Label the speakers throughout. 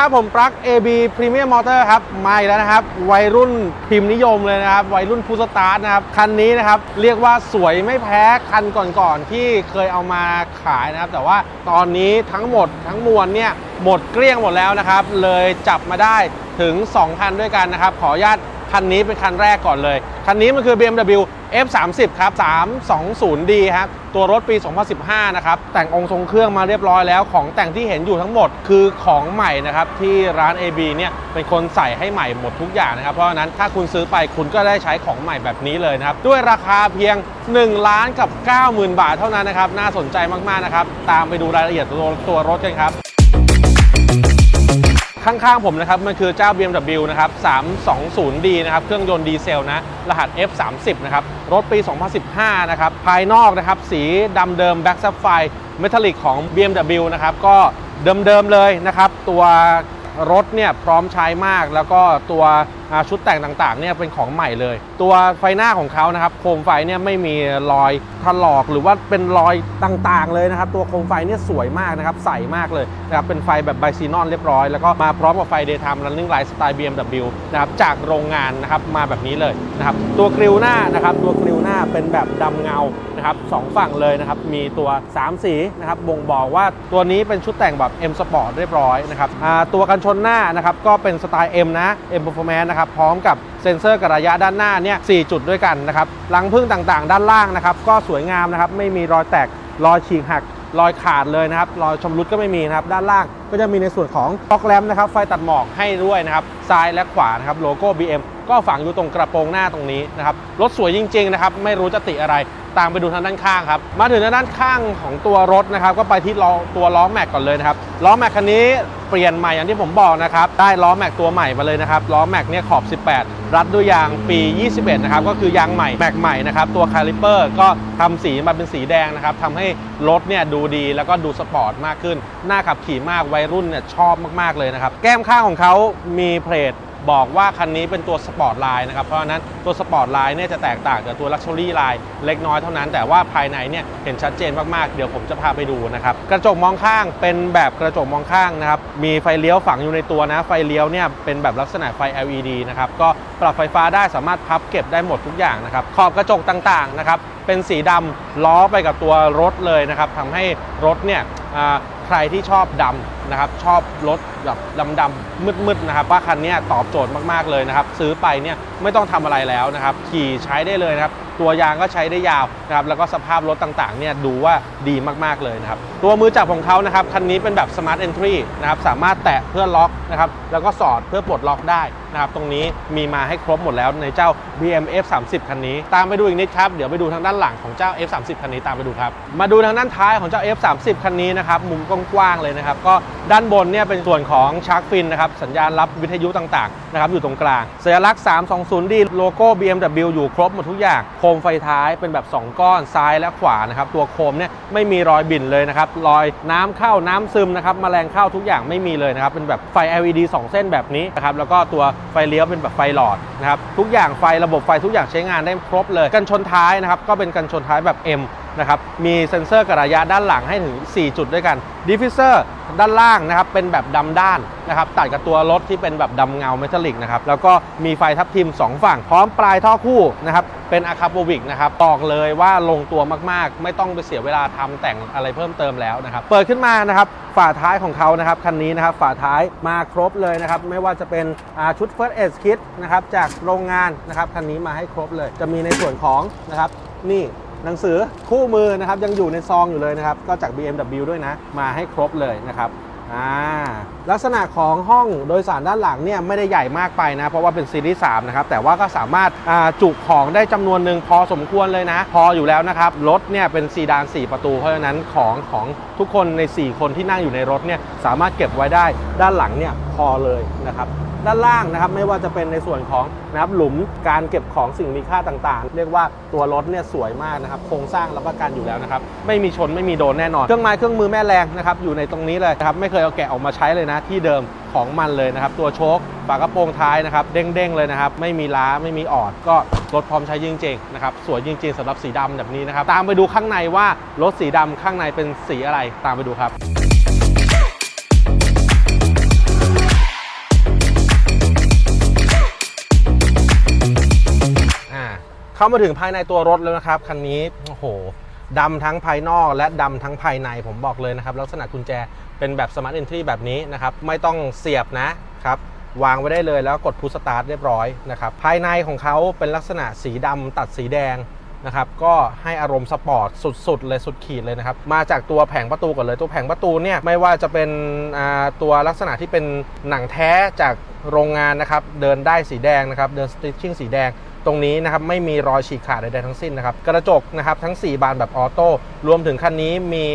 Speaker 1: ครับผมปลั๊ก AB Premium Motor ครับมาอีกแล้วนะครับ วัยรุ่นพิมพ์นิยมเลยนะครับ วัยรุ่นฟูสตาร์ทนะครับ คันนี้นะครับ เรียกว่าสวยไม่แพ้คันก่อนๆที่เคยเอามาขายนะครับ แต่ว่าตอนนี้ทั้งหมดทั้งมวลเนี่ย หมดเกลี้ยงหมดแล้วนะครับ เลยจับมาได้ถึง 2 คันด้วยกันนะครับ ขออนุญาตคันนี้เป็นคันแรกก่อนเลย คันนี้มันคือ BMW F30 ครับ 320D ครับตัวรถปี 2015 นะครับ แต่งองค์ทรงเครื่องมาเรียบร้อยแล้ว ของแต่งที่เห็นอยู่ทั้งหมดคือของใหม่นะครับ ที่ร้าน AB เนี่ยเป็นคนใส่ให้ใหม่หมดทุกอย่างนะครับ เพราะฉะนั้นถ้าคุณซื้อไปคุณก็ได้ใช้ของใหม่แบบนี้เลยนะครับ ด้วยราคาเพียง 1 ล้านกับ 90,000 บาทเท่านั้นนะครับ น่าสนใจมาก ๆ นะครับ ตามไปดูรายละเอียดตัวตัวรถกันครับ ข้างๆผมนะครับมันคือเจ้า BMW นะครับ 320D นะครับเครื่องยนต์ดีเซลนะรหัส F30 นะครับรถปี 2015 นะครับภายนอกนะครับสีดำเดิมแบ็กซับไฟเมทัลลิกของ BMW นะครับก็เดิมๆเลยนะครับตัวรถเนี่ยพร้อมใช้มากแล้วก็ตัวชุดแต่งต่างๆเนี่ยเป็นของใหม่เลย ตัวไฟหน้าของเขานะครับ โคมไฟเนี่ยไม่มีรอยถลอกหรือว่าเป็นรอยต่างๆ เลยนะครับ ตัวโคมไฟเนี่ยสวยมากนะครับ ใสมากเลยนะครับเป็นไฟแบบไบซีนอนเรียบร้อย แล้วก็มาพร้อมกับไฟ Daytime Running Light สไตล์ BMW นะครับจากโรงงานนะครับมาแบบนี้เลยนะครับตัวกริวหน้านะครับตัวกริวหน้าเป็นแบบดำเงานะครับสองฝั่งเลยนะครับมีตัว 3 สีนะครับบ่งบอกว่าตัวนี้เป็นชุดแต่งแบบ M Sport เรียบร้อยนะครับตัวกันชนหน้านะครับก็เป็นสไตล์ M นะ M Performance นะครับพร้อมกับเซ็นเซอร์กับระยะด้านหน้าเนี่ยสจุดด้วยกันนะครับรังพึ่งต่างๆ ด้านล่างนะครับก็สวยงามนะครับไม่มีรอยแตกรอยฉีกหักรอยขาดเลยนะครับรอยชำรุดก็ไม่มีนะครับด้านล่างก็จะมีในส่วนของฟอกแลมนะครับไฟตัดหมอกให้ด้วยนะครับซ้ายและขวานะครับโลโก้ BM ก็ฝังอยู่ตรงกระโปรงหน้าตรงนี้นะครับรถสวยจริงๆนะครับไม่รู้จะติอะไร ตามไปดูทางด้านข้างครับมาถึงทางด้านข้างของตัวรถนะครับก็ไปที่ล้อตัวล้อแม็กก่อนเลยนะครับล้อแม็กคันนี้เปลี่ยนใหม่อย่างที่ผมบอกนะครับได้ล้อแม็กตัวใหม่มาเลยนะครับล้อแม็กเนี่ยขอบ 18 รัดด้วยยางปี 21 นะครับก็คือยางใหม่แม็กใหม่นะครับตัวคาลิเปอร์ก็ทำสีมาเป็นสีแดงนะครับทำให้รถเนี่ยดูดีแล้วก็ดูสปอร์ตมากขึ้นน่าขับขี่มากวัยรุ่นเนี่ยชอบมากๆเลยนะครับแก้มข้างของเขามีเพลท บอกว่าคันนี้เป็นตัวสปอร์ตไลน์นะครับ เพราะฉะนั้นตัวสปอร์ตไลน์เนี่ยจะแตกต่างจากตัวลักชัวรี่ไลน์เล็กน้อยเท่านั้น แต่ว่าภายในเนี่ยเห็นชัดเจนมากๆ เดี๋ยวผมจะพาไปดูนะครับ กระจกมองข้างเป็นแบบกระจกมองข้างนะครับ มีไฟเลี้ยวฝังอยู่ในตัวนะ ไฟเลี้ยวเนี่ยเป็นแบบลักษณะไฟ LED นะครับ ก็ปรับไฟฟ้าได้สามารถพับเก็บได้หมดทุกอย่างนะครับ ขอบกระจกต่างๆนะครับ เป็นสีดำล้อไปกับตัวรถเลยนะครับทำให้รถเนี่ยใครที่ชอบดำนะครับชอบรถแบบดำๆมืดๆนะครับว่าคันนี้ตอบโจทย์มากๆเลยนะครับซื้อไปเนี่ยไม่ต้องทำอะไรแล้วนะครับขี่ใช้ได้เลยนะครับตัวยางก็ใช้ได้ยาวนะครับแล้วก็สภาพรถต่างๆเนี่ยดูว่าดีมากๆเลยนะครับตัวมือจับของเขานะครับคันนี้เป็นแบบ Smart Entry นะครับสามารถแตะเพื่อล็อกนะครับแล้วก็สอดเพื่อปลดล็อกได้ นะครับตรงนี้มีมาให้ครบหมดแล้วในเจ้า BM F30 คันนี้ ตามไปดูอีกนิดครับ เดี๋ยวไปดูทางด้านหลังของเจ้า F30 คันนี้ตามไปดูครับ มาดูทางด้านท้ายของเจ้า F30 คันนี้นะครับมุมกว้างๆเลยนะครับ ก็ด้านบนเนี่ยเป็นส่วนของชาร์กฟินนะครับสัญญาณรับวิทยุต่างๆนะครับอยู่ตรงกลางสัญลักษณ์ 320D โลโก้ BMW อยู่ครบหมดทุกอย่าง โคมไฟท้ายเป็นแบบ 2 ก้อนซ้ายและขวานะครับตัวโคมเนี่ยไม่มีรอยบิ่นเลยนะครับรอยน้ำเข้าน้ำซึมนะครับแมลงเข้าทุกอย่างไม่มีเลยนะครับเป็นแบบไฟ LED 2 เส้นแบบนี้นะครับแล้วก็ตัวไฟเลี้ยวเป็นแบบไฟหลอดนะครับทุกอย่างไฟระบบไฟทุกอย่างใช้งานได้ครบเลย กันชนท้ายนะครับก็เป็นกันชนท้ายแบบ M นะครับ มีเซ็นเซอร์กระยะด้านหลังให้ถึง 4 จุดด้วยกันดิฟฟิเซอร์ด้านล่างนะครับ เป็นแบบดำด้านนะครับ ตัดกับตัวรถที่เป็นแบบดำเงาเมทัลลิกนะครับ แล้วก็มีไฟทับทิม 2 ฝั่ง พร้อมปลายท่อคู่นะครับ เป็นอะคาโปวิกนะครับ บอกเลยว่าลงตัวมากๆ ไม่ต้องไปเสียเวลาทำแต่งอะไรเพิ่มเติมแล้วนะครับ เปิดขึ้นมานะครับ ฝาท้ายของเขานะครับ คันนี้นะครับ ฝาท้ายมาครบเลยนะครับ ไม่ว่าจะเป็นชุด First Aid Kit นะครับ จากโรงงานนะครับ คันนี้มาให้ครบเลย จะมีในส่วนของนะครับ นี่ หนังสือคู่มือนะครับยังอยู่ในซองอยู่เลยนะครับ ก็จาก BMW ด้วยนะ มาให้ครบเลยนะครับอ่าลักษณะของห้องโดยสารด้านหลังเนี่ยไม่ได้ใหญ่มากไปนะ เพราะว่าเป็นซีรีส์3นะครับ แต่ว่าก็สามารถอ่าจุของได้จำนวนหนึ่งพอสมควรเลยนะ พออยู่แล้วนะครับ รถเนี่ยเป็นซีดาน 4 ประตู เพราะฉะนั้นของของทุกคนใน 4 คนที่นั่งอยู่ในรถเนี่ยสามารถเก็บไว้ได้ด้านหลังเนี่ยพอเลยนะครับ ด้านล่างนะครับไม่ว่าจะเป็นในส่วนของนะครับหลุมการเก็บของสิ่งมีค่าต่างๆ เรียกว่าตัวรถเนี่ยสวยมากนะครับโครงสร้างรับประกันอยู่แล้วนะครับไม่มีชนไม่มีโดนแน่นอนเครื่องไม้เครื่องมือแม่แรงนะครับอยู่ในตรงนี้เลยนะครับไม่เคยเอาแกะออกมาใช้เลยนะที่เดิมของมันเลยนะครับตัวโชคฝากระโปรงท้ายนะครับเด้งๆเลยนะครับไม่มีล้าไม่มีออด ก็รถพร้อมใช้จริงๆนะครับสวยจริงๆสำหรับสีดำแบบนี้นะครับตามไปดูข้างในว่ารถสีดำข้างในเป็นสีอะไรตามไปดูครับ เข้ามาถึงภายในตัวรถแล้วนะครับคันนี้โอ้โหดำทั้งภายนอกและดำทั้งภายในผมบอกเลยนะครับ ลักษณะกุญแจเป็นแบบ Smart Entry แบบนี้นะครับ ไม่ต้องเสียบนะครับ วางไว้ได้เลยแล้วกดพุชสตาร์ทเรียบร้อยนะครับ ภายในของเขาเป็นลักษณะสีดำตัดสีแดงนะครับ ก็ให้อารมณ์สปอร์ตสุดๆเลยสุดขีดเลยนะครับ มาจากตัวแผงประตูก่อนเลย ตัวแผงประตูเนี่ยไม่ว่าจะเป็นตัวลักษณะที่เป็นหนังแท้จากโรงงานนะครับ เดินได้สีแดงนะครับ เดินสติชชิ่งสีแดง ตรงนี้นะครับไม่มีรอยฉีกขาดใดๆทั้งสิ้นนะครับกระจกนะครับทั้ง 4 บานแบบออโต้รวมถึงคันนี้มี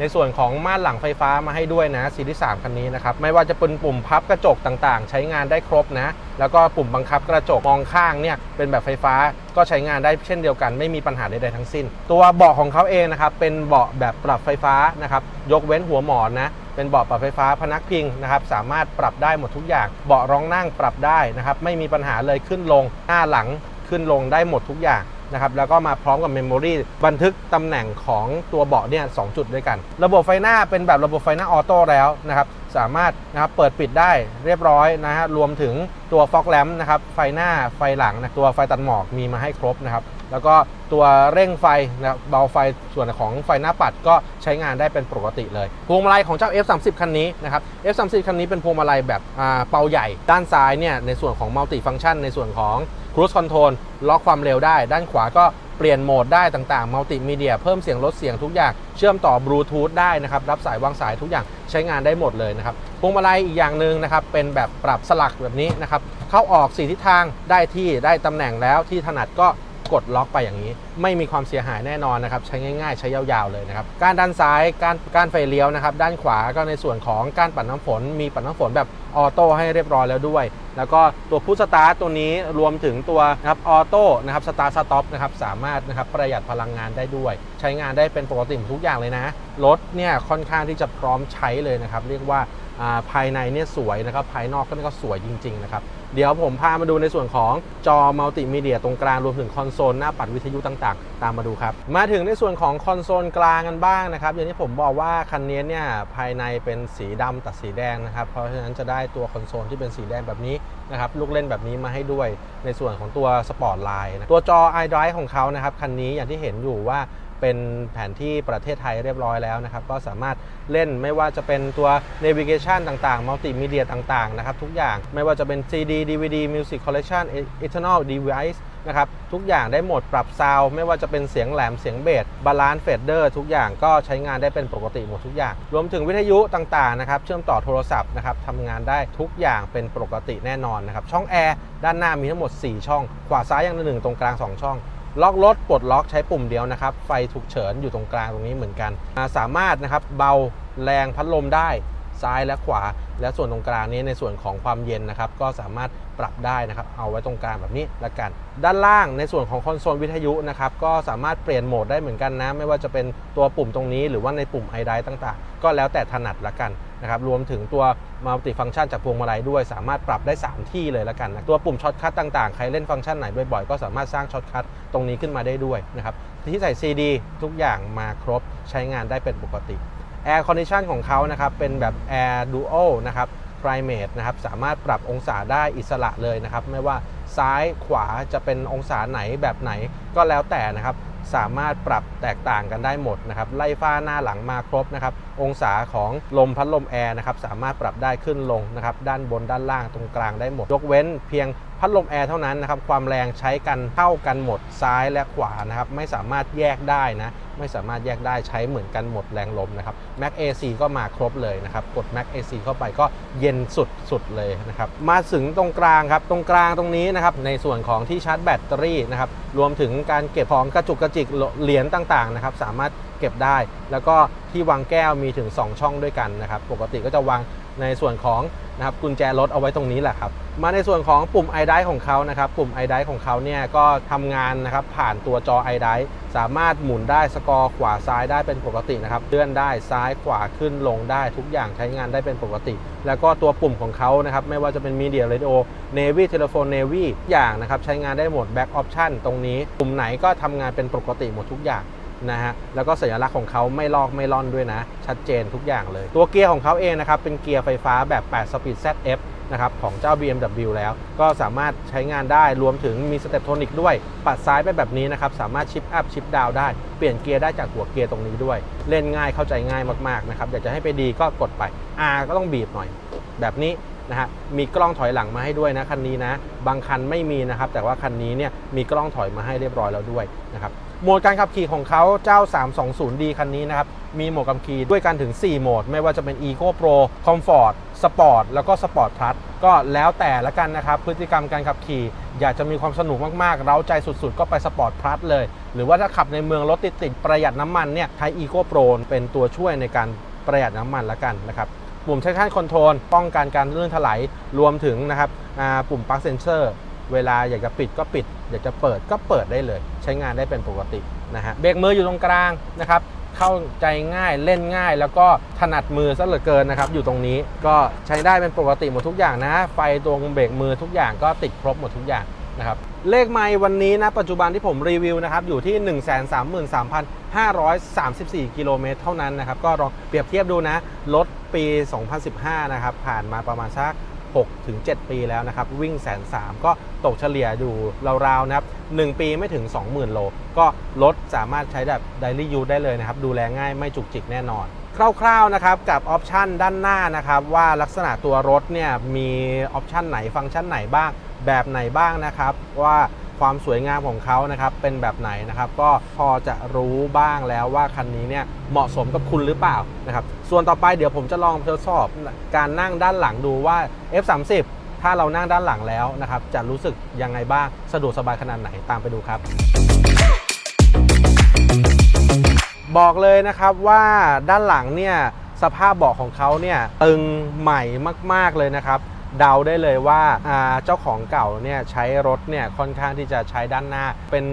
Speaker 1: ในส่วนของม่านหลังไฟฟ้ามาให้ด้วยนะซีรีส์3คันนี้นะครับไม่ว่าจะเป็นปุ่มพับกระจกต่างๆ ใช้งานได้ครบนะ แล้วก็ปุ่มบังคับกระจกมองข้างเนี่ยเป็นแบบไฟฟ้าก็ใช้งานได้เช่นเดียวกันไม่มีปัญหาใดๆทั้งสิ้น ตัวเบาะของเขาเองนะครับเป็นเบาะแบบปรับไฟฟ้านะครับยกเว้นหัวหมอนนะเป็นเบาะปรับไฟฟ้าพนักพิงนะครับสามารถปรับได้หมดทุกอย่าง เบาะรองนั่งปรับได้นะครับไม่มีปัญหาเลยขึ้นลงหน้าหลัง ขึ้นลงได้หมดทุกอย่างนะครับแล้วก็มาพร้อมกับเมมโมรีบันทึกตำแหน่งของตัวเบาะเนี่ยสจุดด้วยกัน ระบบไฟหน้าเป็นแบบระบบไฟหน้าออโต้แล้วนะครับสามารถนะครับเปิดปิดได้เรียบร้อยนะฮะรวมถึงตัวฟอกแลมนะครับไฟหน้าไฟหลังนะตัวไฟตัดหมอกมีมาให้ครบนะครับแล้วก็ตัวเร่งไฟนะเบาไฟส่วนของไฟหน้าปัดก็ใช้งานได้เป็นปกติเลย พวงมาลัยของเจ้า F30 คันนี้นะครับ F30 คันนี้เป็นพวงมาลัยแบบเป่าใหญ่ด้านซ้ายเนี่ยในส่วนของมัลติฟัง c t ชันในส่วนของ Cruise Control ล็อกความเร็วได้ ด้านขวาก็เปลี่ยนโหมดได้ต่างๆมัลติมีเดียเพิ่มเสียงลดเสียงทุกอย่าง เชื่อมต่อบลูทูธได้นะครับ รับสายวางสายทุกอย่างใช้งานได้หมดเลยนะครับพวงมาลัยอีกอย่างหนึ่งนะครับ เป็นแบบปรับสลักแบบนี้นะครับ เข้าออก 4 ทิศทางได้ที่ได้ตำแหน่งแล้วที่ถนัดก็ กดล็อกไปอย่างนี้ ไม่มีความเสียหายแน่นอนนะครับใช้ง่าย ๆ ใช้ยาวๆเลยนะครับการด้านซ้ายการการไฟเลี้ยวนะครับด้านขวาก็ในส่วนของการปัดน้ำฝน มีปัดน้ำฝนแบบออโต้ให้เรียบร้อยแล้วด้วย แล้วก็ตัวพุชสตาร์ทตัวนี้รวมถึงตัวนะครับออโต้นะครับสตาร์สต็อปนะครับสามารถนะครับประหยัดพลังงานได้ด้วย ใช้งานได้เป็นปกติทุกอย่างเลยนะรถเนี่ยค่อนข้างที่จะพร้อมใช้เลยนะครับ เรียกว่าภายในเนี่ยสวยนะครับภายนอกก็สวยจริงๆนะครับ เดี๋ยวผมพามาดูในส่วนของจอมัลติมีเดียตรงกลางรวมถึงคอนโซลหน้าปัดวิทยุต่างๆ ตามมาดูครับ มาถึงในส่วนของคอนโซลกลางกันบ้างนะครับ อย่างที่ผมบอกว่าคันนี้เนี่ยภายในเป็นสีดำตัดสีแดงนะครับ เพราะฉะนั้นจะได้ตัวคอนโซลที่เป็นสีแดงแบบนี้นะครับลูกเล่นแบบนี้มาให้ด้วยในส่วนของตัวสปอร์ตไลน์ตัวจอ iDrive ของเขานะครับคันนี้อย่างที่เห็นอยู่ว่า เป็นแผนที่ประเทศไทยเรียบร้อยแล้วนะครับ ก็สามารถเล่นไม่ว่าจะเป็นตัว navigation ต่างๆมัลติมีเดียต่างๆ นะครับ ทุกอย่างไม่ว่าจะเป็น CD DVD Music Collection Eternal Device นะครับ ทุกอย่างได้หมดปรับซาวไม่ว่าจะเป็นเสียงแหลมเสียงเบสบาลานซ์เฟดเดอร์ทุกอย่างก็ใช้งานได้เป็นปกติหมดทุกอย่าง รวมถึงวิทยุต่างๆนะครับ เชื่อมต่อโทรศัพท์นะครับทำงานได้ทุกอย่างเป็นปกติแน่นอนนะครับ ช่องแอร์ด้านหน้ามีทั้งหมด 4 ช่อง ขวาซ้ายอย่างละหนึ่งตรงกลาง 2 ช่อง ล็อกรถปลดล็อกใช้ปุ่มเดียวนะครับ ไฟฉุกเฉินอยู่ตรงกลางตรงนี้เหมือนกันสามารถนะครับเบาแรงพัดลมได้ซ้ายและขวา และส่วนตรงกลางนี้ในส่วนของความเย็นนะครับ ก็สามารถปรับได้นะครับ เอาไว้ตรงกลางแบบนี้ละกัน ด้านล่างในส่วนของคอนโซลวิทยุนะครับ ก็สามารถเปลี่ยนโหมดได้เหมือนกันนะ ไม่ว่าจะเป็นตัวปุ่มตรงนี้ หรือว่าในปุ่มไฮไดต่างๆ ก็แล้วแต่ถนัดละกัน นะครับรวมถึงตัวมัลติฟัง c t ชันจากพวงมาลัยด้วย สามารถปรับได้ 3 ที่เลยละกันนะตัวปุ่มช็อตคัทต่างๆ ใครเล่นฟังก์ชันไหนบ่อยๆ ก็สามารถสร้างช็อตคัทตรงนี้ขึ้นมาได้ด้วยนะครับที่ใส่ CD ทุกอย่างมาครบใช้งานได้เป็นปกติ Air Condition ของเขานะครับเป็นแบบ Air Dual นะครับ Climate นะครับสามารถปรับองศาได้อิสระเลยนะครับไม่ว่าซ้ายขวาจะเป็นองศาไหนแบบไหนก็แล้วแต่นะครับ สามารถปรับแตกต่างกันได้หมดนะครับไล่ฟ้าหน้าหลังมาครบนะครับองศาของลมพัดลมแอร์นะครับสามารถปรับได้ขึ้นลงนะครับด้านบนด้านล่างตรงกลางได้หมด ยกเว้นเพียง พัดลมแอร์เท่านั้นนะครับความแรงใช้กันเท่ากันหมดซ้ายและขวานะครับไม่สามารถแยกได้นะไม่สามารถแยกได้ใช้เหมือนกันหมดแรงลมนะครับ Mac AC ก็มาครบเลยนะครับกด Mac AC เข้าไปก็เย็นสุดๆเลยนะครับมาถึงตรงกลางครับตรงกลางตรงนี้นะครับในส่วนของที่ชาร์จแบตเตอรี่นะครับรวมถึงการเก็บของกระจุกกระจิกเหรียญต่างๆนะครับสามารถเก็บได้ แล้วก็ที่วางแก้วมีถึง 2 ช่องด้วยกันนะครับปกติก็จะวาง ในส่วนของนะครับกุญแจรถเอาไว้ตรงนี้แหละครับ มาในส่วนของปุ่ม i d i ของเขานะครับปุ่ม i d i ของเขาเนี่ยก็ทำงานนะครับผ่านตัวจอ i d i สามารถหมุนได้สกอร์ขวาซ้ายได้เป็นปกตินะครับเลื่อนได้ซ้ายขวาขึ้นลงได้ทุกอย่างใช้งานได้เป็นปกติ แล้วก็ตัวปุ่มของเขานะครับไม่ว่าจะเป็น Media Radio Navy Telephone Navy ทุกอย่างนะครับใช้งานได้หมด Back Option ตรงนี้ ปุ่มไหนก็ทำงานเป็นปกติหมดทุกอย่าง นะฮะแล้วก็สัญลักษณ์ของเขาไม่ลอกไม่ล่อนด้วยนะ ชัดเจนทุกอย่างเลย ตัวเกียร์ของเขาเองนะครับเป็นเกียร์ไฟฟ้าแบบ8 Speed ZF นะครับของเจ้า BMW แล้วก็สามารถใช้งานได้รวมถึงมีสเตปโทนิกด้วย ปัดซ้ายไปแบบนี้นะครับ สามารถชิปอัพชิปดาวได้ เปลี่ยนเกียร์ได้จากหัวเกียร์ตรงนี้ด้วย เล่นง่ายเข้าใจง่ายมากๆนะครับ อยากจะให้ไปดีก็กดไป R ก็ต้องบีบหน่อย แบบนี้ นะฮะมีกล้องถอยหลังมาให้ด้วยนะคันนี้นะบางคันไม่มีนะครับแต่ว่าคันนี้เนี่ยมีกล้องถอยมาให้เรียบร้อยแล้วด้วยนะครับโหมดการขับขี่ของเขาเจ้า 320D คันนี้นะครับมีโหมดขับขี่ด้วยกันถึง 4 โหมด ไม่ว่าจะเป็น Eco Pro Comfort Sport แล้วก็ Sport Plus ก็แล้วแต่ละกันนะครับพฤติกรรมการขับขี่ อยากจะมีความสนุกมากๆ เร้าใจสุดๆ ก็ไป Sport Plus เลย หรือว่าถ้าขับในเมืองรถติดๆประหยัดน้ำมันเนี่ยใช้ Eco Pro เป็นตัวช่วยในการประหยัดน้ำมันละกันนะครับ ปุ่ม traction control ป้องกันการลื่นถลายรวมถึงนะครับปุ่ม park sensor เวลาอยากจะปิดก็ปิด อยากจะเปิดก็เปิดได้เลย ใช้งานได้เป็นปกตินะฮะเบรกมืออยู่ตรงกลางนะครับเข้าใจง่ายเล่นง่าย แล้วก็ถนัดมือซะเหลือเกินนะครับอยู่ตรงนี้ก็ใช้ได้เป็นปกติหมดทุกอย่างนะ ไฟตรงเบรกมือทุกอย่างก็ติดครบหมดทุกอย่างนะครับ เลขไมล์วันนี้นะปัจจุบันที่ผมรีวิวนะครับอยู่ที่ 133,534 กิโลเมตรเท่านั้นนะครับก็ลองเปรียบเทียบดูนะรถปี 2015 นะครับผ่านมาประมาณสัก6ถึง7ปีแล้วนะครับ วิ่งแสนสามก็ตกเฉลี่ยอยู่ราวๆนะครับ 1 ปีไม่ถึง 20,000 โล ก็รถสามารถใช้แบบ daily use ได้เลยนะครับ ดูแลง่ายไม่จุกจิกแน่นอน คร่าวๆนะครับกับออปชันด้านหน้านะครับ ว่าลักษณะตัวรถเนี่ยมีออปชันไหนฟังก์ชันไหนบ้าง แบบไหนบ้างนะครับ ว่าความสวยงามของเขานะครับเป็นแบบไหนนะครับ ก็พอจะรู้บ้างแล้วว่าคันนี้เนี่ยเหมาะสมกับคุณหรือเปล่านะครับ ส่วนต่อไปเดี๋ยวผมจะลองทดสอบการนั่งด้านหลังดูว่า F30 ถ้าเรานั่งด้านหลังแล้วนะครับ จะรู้สึกยังไงบ้างสะดวกสบายขนาดไหนตามไปดูครับบอกเลยนะครับว่าด้านหลังเนี่ยสภาพเบาะของเขาเนี่ยตึงใหม่มาก ๆเลยนะครับ เดาได้เลยว่าเจ้าของเก่าเนี่ยใช้รถเนี่ยค่อนข้างที่จะใช้ด้านหน้า เป็น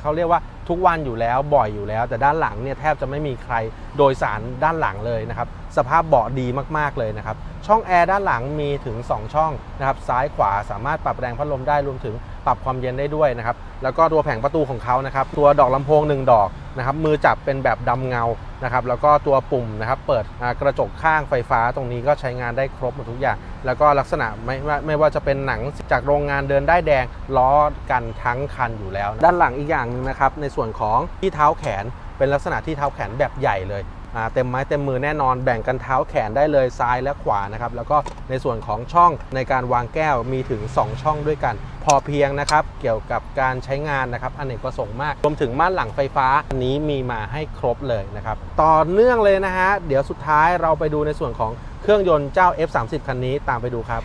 Speaker 1: เขาเรียกว่าทุกวันอยู่แล้วบ่อยอยู่แล้ว แต่ด้านหลังเนี่ยแทบจะไม่มีใครโดยสารด้านหลังเลยนะครับสภาพเบาะดีมากๆเลยนะครับช่องแอร์ด้านหลังมีถึง 2 ช่องนะครับซ้ายขวาสามารถปรับแรงพัดลมได้รวมถึง ปรับความเย็นได้ด้วยนะครับ แล้วก็ตัวแผงประตูของเขานะครับ ตัวดอกลำโพง 1 ดอกนะครับมือจับเป็นแบบดำเงานะครับ แล้วก็ตัวปุ่มนะครับ เปิดกระจกข้างไฟฟ้าตรงนี้ก็ใช้งานได้ครบหมดทุกอย่าง แล้วก็ลักษณะไม่ว่าไม่ว่าจะเป็นหนังจากโรงงานเดินได้แดงล้อกันทั้งคันอยู่แล้ว ด้านหลังอีกอย่างหนึงนะครับ ในส่วนของที่เท้าแขนเป็นลักษณะที่เท้าแขนแบบใหญ่เลย เต็มไม้เต็มมือแน่นอนแบ่งกันเท้าแขนได้เลยซ้ายและขวานะครับแล้วก็ในส่วนของช่องในการวางแก้วมีถึง 2 ช่องด้วยกัน พอเพียงนะครับเกี่ยวกับการใช้งานนะครับอเนกประสงค์มากรวมถึงม่านหลังไฟฟ้าอันนี้มีมาให้ครบเลยนะครับต่อเนื่องเลยนะฮะเดี๋ยวสุดท้ายเราไปดูในส่วนของเครื่องยนต์เจ้า F30 คันนี้ตามไปดูครับ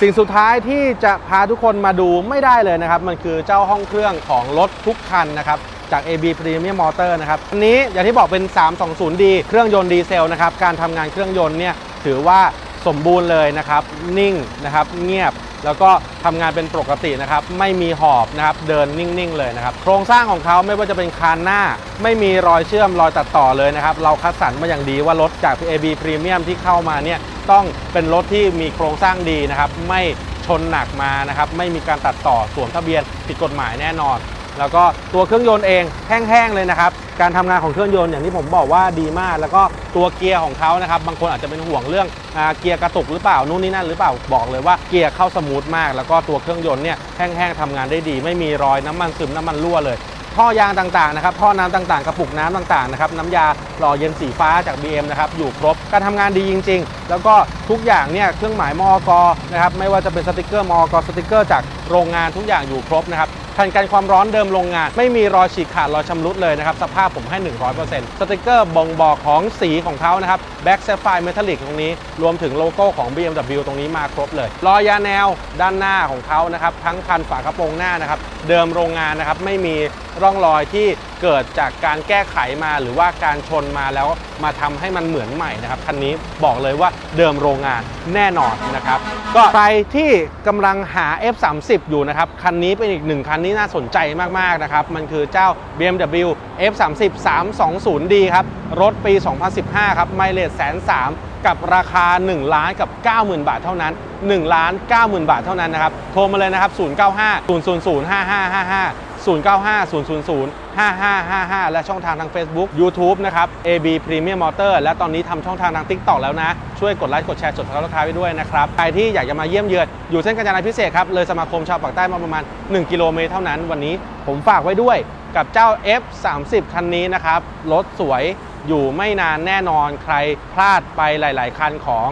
Speaker 1: สิ่งสุดท้ายที่จะพาทุกคนมาดูไม่ได้เลยนะครับ มันคือเจ้าห้องเครื่องของรถทุกคันนะครับ จาก AB Premium Motor นะครับอันนี้อย่างที่บอกเป็น 320D เครื่องยนต์ดีเซลนะครับการทำงานเครื่องยนต์เนี่ยถือว่าสมบูรณ์เลยนะครับนิ่งนะครับเงียบแล้วก็ทำงานเป็นปกตินะครับไม่มีหอบนะครับเดินนิ่งๆเลยนะครับโครงสร้างของเขาไม่ว่าจะเป็นคานหน้า ไม่มีรอยเชื่อมรอยตัดต่อเลยนะครับเราคัดสรรมาอย่างดีว่ารถจาก AB Premium ที่เข้ามาเนี่ยต้องเป็นรถที่มีโครงสร้างดีนะครับไม่ชนหนักมานะครับไม่มีการตัดต่อสวมทะเบียนผิดกฎหมายแน่นอน แล้วก็ตัวเครื่องยนต์เองแห้งๆเลยนะครับ การทำงานของเครื่องยนต์อย่างที่ผมบอกว่าดีมาก แล้วก็ตัวเกียร์ของเขานะครับ บางคนอาจจะเป็นห่วงเรื่องอเกียร์กระตุกหรือเปล่านู่นนี่นั่นหรือเปล่าบอกเลยว่าเกียร์เข้าสมูทมาก แล้วก็ตัวเครื่องยนต์เนี่ยแห้งๆทำงานได้ดี ไม่มีรอยน้ำมันซึมน้ำมันรั่วเลยท่อยางต่างๆนะครับท่อน้ำต่างๆ กระปุกน้ำต่างๆนะครับน้ำยาหล่อเย็นสีฟ้าจาก BM นะครับอยู่ครบการทำงานดีจริง ๆ แล้วก็ทุกอย่างเนี่ยเครื่องหมายมอกนะครับไม่ว่าจะเป็นสติกเกอร์มอกสติกเกอร์จากโรงงานทุกอย่างอยู่ครบนะครับ คันกันความร้อนเดิมโรงงาน ไม่มีรอยฉีกขาดรอยชำรุดเลยนะครับ สภาพผมให้ 100%สติกเกอร์บ่งบอกของสีของเขานะครับแบ็กเซฟไฟเมทัลลิกตรงนี้ รวมถึงโลโก้ของ BMW ตรงนี้มาครบเลยรอยยาแนวด้านหน้าของเขานะครับทั้งคันฝากระโปรงหน้านะครับเดิมโรงงานนะครับไม่มีร่องรอยที่เกิดจากการแก้ไขมาหรือว่าการชนมาแล้วมาทำให้มันเหมือนใหม่นะครับคันนี้บอกเลยว่าเดิมโรงงานแน่นอนนะครับ ก็ใครที่กำลังหา F30 อยู่นะครับคันนี้เป็นอีกหนึ่งคันที่น่าสนใจมากๆนะครับมันคือเจ้า BMW F30 320D ครับรถปี 2015 ครับไมเลสแสนสามกับราคา 1 ล้านกับ 90,000 บาทเท่านั้น 1 ล้าน 90,000 บาทเท่านั้นนะครับ โทรมาเลยนะครับ 095 000 5555 095 000 5555 และช่องทางทาง Facebook YouTube นะครับ AB Premium Motor และตอนนี้ทำช่องทางทาง TikTok แล้วนะ ช่วยกดไลค์กดแชร์จดทักทายไปด้วยนะครับ ใครที่อยากจะมาเยี่ยมเยือน อยู่เส้นกาญจนาพิเศษครับ เลยสมาคมชาวปากใต้มาประมาณ 1 กิโลเมตรเท่านั้น วันนี้ผมฝากไว้ด้วยกับเจ้า F30 คันนี้นะครับรถสวยอยู่ไม่นานแน่นอนใครพลาดไปหลาย ๆ คันของ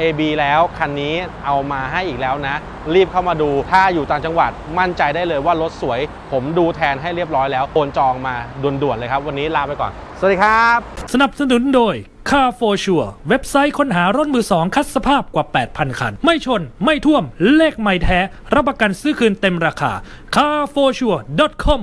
Speaker 1: AB แล้วคันนี้เอามาให้อีกแล้วนะ รีบเข้ามาดูถ้าอยู่ต่างจังหวัดมั่นใจได้เลยว่ารถสวย ผมดูแทนให้เรียบร้อยแล้วโอนจองมาด่วนๆเลยครับ วันนี้ลาไปก่อน สวัสดีครับ
Speaker 2: สนับสนุนโดย Car for Sure เว็บไซต์ค้นหารถมือสองคัดสภาพกว่า 8,000 คัน ไม่ชน ไม่ท่วม เลขไม่แท้ รับประกันซื้อคืนเต็มราคา carforsure.com